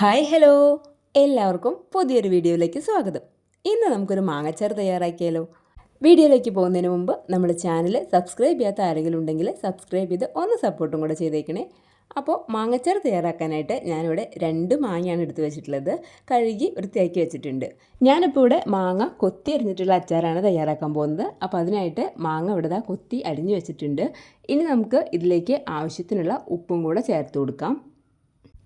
Hi hello. എല്ലാവർക്കും പുതിയൊരു വീഡിയോയിലേക്ക് സ്വാഗതം. ഇന്ന് നമുക്കൊരു മാങ്ങച്ചാർ തയ്യാറാക്കിയാലോ? വീഡിയോയിലേക്ക് പോകുന്നതിന് മുമ്പ് നമ്മുടെ ചാനൽ സബ്സ്ക്രൈബ് ചെയ്യാത്ത ആരെങ്കിലും ഉണ്ടെങ്കിൽ സബ്സ്ക്രൈബ് ചെയ്ത് ഒന്ന് സപ്പോർട്ടും കൂടെ ചെയ്തേക്കണേ. അപ്പോൾ മാങ്ങച്ചാർ തയ്യാറാക്കാനായിട്ട് ഞാനിവിടെ രണ്ട് മാങ്ങയാണ് എടുത്തു വെച്ചിട്ടുള്ളത്. കഴുകി വൃത്തിയാക്കി വെച്ചിട്ടുണ്ട്. ഞാനിപ്പോൾ ഇവിടെ മാങ്ങ കൊത്തി അരിഞ്ഞിട്ടുള്ള അച്ചാറാണ് തയ്യാറാക്കാൻ പോകുന്നത്. അപ്പോൾ അതിനായിട്ട് മാങ്ങ ഇവിടെ കൊത്തി അരിഞ്ഞു വെച്ചിട്ടുണ്ട്. ഇനി നമുക്ക് ഇതിലേക്ക് ആവശ്യത്തിനുള്ള ഉപ്പും കൂടെ ചേർത്ത് കൊടുക്കാം.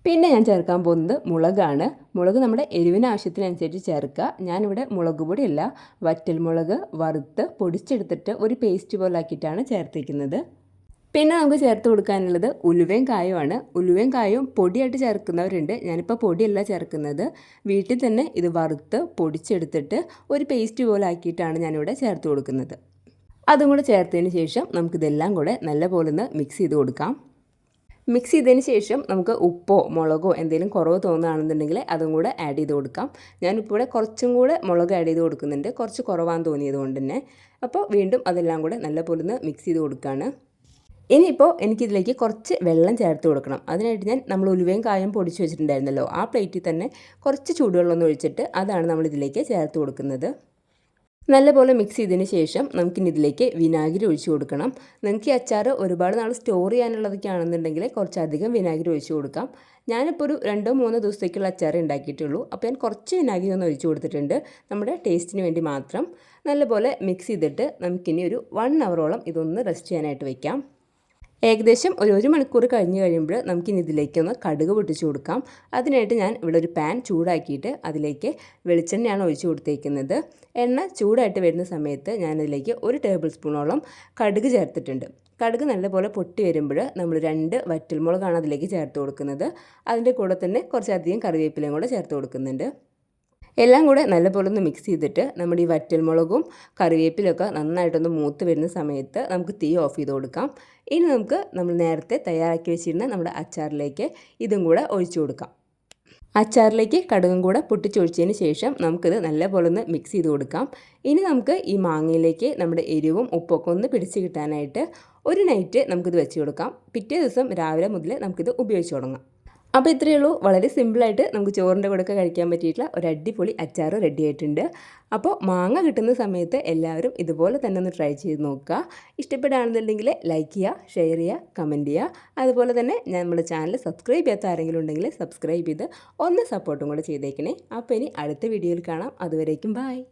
പിന്നെ ഞാൻ ചേർക്കാൻ പോകുന്നത് മുളകാണ്. മുളക് നമ്മുടെ എരിവിന് ആവശ്യത്തിനനുസരിച്ച് ചേർക്കുക. ഞാനിവിടെ മുളക് പൊടിയല്ല വറ്റൽ മുളക് വറുത്ത് പൊടിച്ചെടുത്തിട്ട് ഒരു പേസ്റ്റ് പോലെ ആക്കിയിട്ടാണ് ചേർത്തിരിക്കുന്നത്. പിന്നെ നമുക്ക് ചേർത്ത് കൊടുക്കാനുള്ളത് ഉലുവയും കായുമാണ് ഉലുവയും കായും പൊടിയായിട്ട് ചേർക്കുന്നവരുണ്ട്. ഞാനിപ്പോൾ പൊടിയല്ല ചേർക്കുന്നത്. വീട്ടിൽ തന്നെ ഇത് വറുത്ത് പൊടിച്ചെടുത്തിട്ട് ഒരു പേസ്റ്റ് പോലെ ആക്കിയിട്ടാണ് ഞാനിവിടെ ചേർത്ത് കൊടുക്കുന്നത്. അതും കൂടെ ചേർത്തതിന് ശേഷം നമുക്കിതെല്ലാം കൂടെ നല്ലപോലെ ഒന്ന് മിക്സ് ചെയ്ത് കൊടുക്കാം. മിക്സ് ചെയ്തതിന് ശേഷം നമുക്ക് ഉപ്പോ മുളകോ എന്തെങ്കിലും കുറവ് തോന്നുകയാണെന്നുണ്ടെങ്കിൽ അതും കൂടെ ആഡ് ചെയ്ത് കൊടുക്കാം. ഞാനിപ്പോൾ ഇവിടെ കുറച്ചും കൂടെ മുളക് ആഡ് ചെയ്ത് കൊടുക്കുന്നുണ്ട്. കുറച്ച് കുറവാന്ന് തോന്നിയത് കൊണ്ട് തന്നെ. അപ്പോൾ വീണ്ടും അതെല്ലാം കൂടെ നല്ലപോലെ ഒന്ന് മിക്സ് ചെയ്ത് കൊടുക്കുകയാണ് ഇനിയിപ്പോൾ എനിക്കിതിലേക്ക് കുറച്ച് വെള്ളം ചേർത്ത് കൊടുക്കണം. അതിനായിട്ട് ഞാൻ നമ്മൾ ഉലുവയും കായും പൊടിച്ച് വെച്ചിട്ടുണ്ടായിരുന്നല്ലോ. ആ പ്ലേറ്റിൽ തന്നെ കുറച്ച് ചൂടുവെള്ളം ഒന്ന് ഒഴിച്ചിട്ട് അതാണ് നമ്മളിതിലേക്ക് ചേർത്ത് കൊടുക്കുന്നത്. നല്ലപോലെ മിക്സ് ചെയ്തതിന് ശേഷം നമുക്കിനി ഇതിലേക്ക് വിനാഗിരി ഒഴിച്ചു കൊടുക്കണം. നിങ്ങൾക്ക് ഈ അച്ചാർ ഒരുപാട് നാൾ സ്റ്റോർ ചെയ്യാനുള്ളതൊക്കെ ആണെന്നുണ്ടെങ്കിൽ കുറച്ചധികം വിനാഗിരി ഒഴിച്ചു കൊടുക്കാം. ഞാനിപ്പോൾ ഒരു രണ്ടോ മൂന്നോ ദിവസത്തേക്കുള്ള അച്ചാർ ഉണ്ടാക്കിയിട്ടുള്ളൂ. അപ്പോൾ ഞാൻ കുറച്ച് വിനാഗിരി ഒന്ന് ഒഴിച്ചു കൊടുത്തിട്ടുണ്ട്. നമ്മുടെ ടേസ്റ്റിന് വേണ്ടി മാത്രം. നല്ലപോലെ മിക്സ് ചെയ്തിട്ട് നമുക്കിനി ഒരു വൺ അവറോളം ഇതൊന്ന് റെസ്റ്റ് ചെയ്യാനായിട്ട് വയ്ക്കാം ഏകദേശം ഒരു ഒരു മണിക്കൂർ കഴിഞ്ഞ് കഴിയുമ്പോൾ നമുക്കിനി ഇതിലേക്കൊന്ന് കടുക് പൊട്ടിച്ച് കൊടുക്കാം. അതിനായിട്ട് ഞാൻ ഇവിടെ ഒരു പാൻ ചൂടാക്കിയിട്ട് അതിലേക്ക് വെളിച്ചെണ്ണയാണ് ഒഴിച്ച് കൊടുത്തേക്കുന്നത്. എണ്ണ ചൂടായിട്ട് വരുന്ന സമയത്ത് ഞാനതിലേക്ക് ഒരു ടേബിൾ സ്പൂണോളം കടുക് ചേർത്തിട്ടുണ്ട്. കടുക് നല്ലപോലെ പൊട്ടി വരുമ്പോൾ നമ്മൾ രണ്ട് വറ്റൽമുളകാണ് അതിലേക്ക് ചേർത്ത് കൊടുക്കുന്നത്. അതിന്റെ കൂടെ തന്നെ കുറച്ചധികം കറിവേപ്പിലയും കൂടെ ചേർത്ത് കൊടുക്കുന്നുണ്ട്. എല്ലാം കൂടെ നല്ലപോലെ ഒന്ന് മിക്സ് ചെയ്തിട്ട് നമ്മുടെ ഈ വറ്റൽമുളകും കറിവേപ്പിലൊക്കെ നന്നായിട്ടൊന്ന് മൂത്ത് വരുന്ന സമയത്ത് നമുക്ക് തീ ഓഫ് ചെയ്ത് കൊടുക്കാം. ഇനി നമുക്ക് നമ്മൾ നേരത്തെ തയ്യാറാക്കി വെച്ചിരുന്ന നമ്മുടെ അച്ചാറിലേക്ക് ഇതും കൂടെ ഒഴിച്ചു കൊടുക്കാം. അച്ചാറിലേക്ക് കടുകും കൂടെ പൊട്ടിച്ചൊഴിച്ചതിന് ശേഷം നമുക്കിത് നല്ലപോലെ ഒന്ന് മിക്സ് ചെയ്ത് കൊടുക്കാം. ഇനി നമുക്ക് ഈ മാങ്ങയിലേക്ക് നമ്മുടെ എരിവും ഉപ്പൊക്കെ ഒന്ന് പിടിച്ച് കിട്ടാനായിട്ട് ഒരു നൈറ്റ് നമുക്കിത് വെച്ച് കൊടുക്കാം. പിറ്റേ ദിവസം രാവിലെ മുതൽ നമുക്കിത് ഉപയോഗിച്ച് തുടങ്ങാം. അപ്പോൾ ഇത്രയേ ഉള്ളൂ. വളരെ സിമ്പിളായിട്ട് നമുക്ക് ചോറിന്റെ കൂടെ കഴിക്കാൻ പറ്റിയിട്ടുള്ള ഒരു അടിപൊളി അച്ചാർ റെഡി ആയിട്ടുണ്ട്. അപ്പോൾ മാങ്ങ കിട്ടുന്ന സമയത്ത് എല്ലാവരും ഇതുപോലെ തന്നെ ഒന്ന് ട്രൈ ചെയ്ത് നോക്കുക. ഇഷ്ടപ്പെടുകയാണെന്നുണ്ടെങ്കിൽ ലൈക്ക് ചെയ്യുക ഷെയർ ചെയ്യുക കമന്റ് ചെയ്യുക. അതുപോലെ തന്നെ ഞാൻ നമ്മുടെ ചാനൽ സബ്സ്ക്രൈബ് ചെയ്യാത്ത ആരെങ്കിലും ഉണ്ടെങ്കിൽ സബ്സ്ക്രൈബ് ചെയ്ത് ഒന്ന് സപ്പോർട്ടും കൂടെ ചെയ്തേക്കണേ. അപ്പോൾ ഇനി അടുത്ത വീഡിയോയിൽ കാണാം. അതുവരേക്കും ബായ്